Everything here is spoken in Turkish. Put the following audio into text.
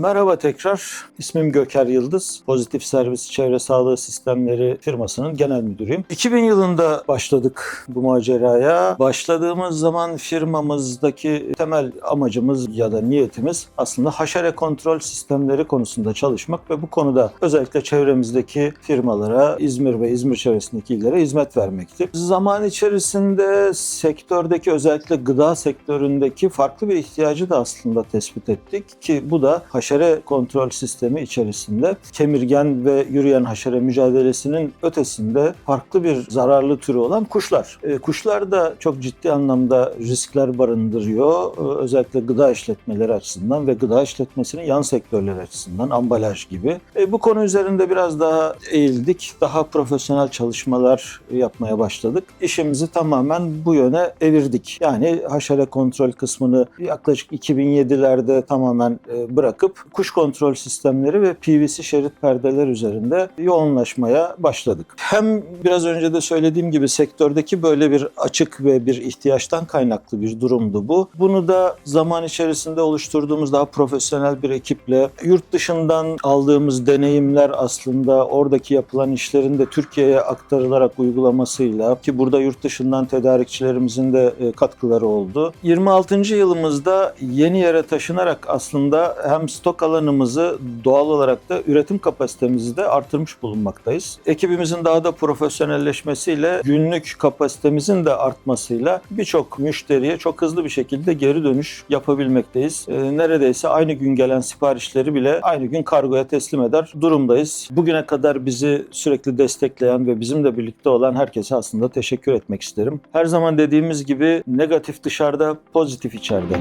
Merhaba tekrar. İsmim Göker Yıldız. Pozitif Servis Çevre Sağlığı Sistemleri firmasının genel müdürüyüm. 2000 yılında başladık bu maceraya. Başladığımız zaman firmamızdaki temel amacımız ya da niyetimiz aslında haşere kontrol sistemleri konusunda çalışmak ve bu konuda özellikle çevremizdeki firmalara, İzmir ve İzmir çevresindeki illere hizmet vermekti. Zaman içerisinde sektördeki özellikle gıda sektöründeki farklı bir ihtiyacı da aslında tespit ettik ki bu da haşere kontrol sistemi içerisinde kemirgen ve yürüyen haşere mücadelesinin ötesinde farklı bir zararlı türü olan kuşlar. E, kuşlar da çok ciddi anlamda riskler barındırıyor. E, özellikle gıda işletmeleri açısından ve gıda işletmesinin yan sektörleri açısından ambalaj gibi. E, bu konu üzerinde biraz daha eğildik. Daha profesyonel çalışmalar yapmaya başladık. İşimizi tamamen bu yöne evirdik. Yani haşere kontrol kısmını yaklaşık 2007'lerde tamamen e, kuş kontrol sistemleri ve PVC şerit perdeler üzerinde yoğunlaşmaya başladık. Hem biraz önce de söylediğim gibi sektördeki böyle bir açık ve bir ihtiyaçtan kaynaklı bir durumdu bu. Bunu da zaman içerisinde oluşturduğumuz daha profesyonel bir ekiple yurt dışından aldığımız deneyimler aslında oradaki yapılan işlerin de Türkiye'ye aktarılarak uygulamasıyla ki burada yurt dışından tedarikçilerimizin de e, katkıları oldu. 26. yılımızda yeni yere taşınarak aslında hem stok alanımızı doğal olarak da üretim kapasitemizi de artırmış bulunmaktayız. Ekibimizin daha da profesyonelleşmesiyle günlük kapasitemizin de artmasıyla birçok müşteriye çok hızlı bir şekilde geri dönüş yapabilmekteyiz. E, Neredeyse aynı gün gelen siparişleri bile aynı gün kargoya teslim eder durumdayız. Bugüne kadar bizi sürekli destekleyen ve bizimle birlikte olan herkese aslında teşekkür etmek isterim. Her zaman dediğimiz gibi negatif dışarıda, pozitif içeride.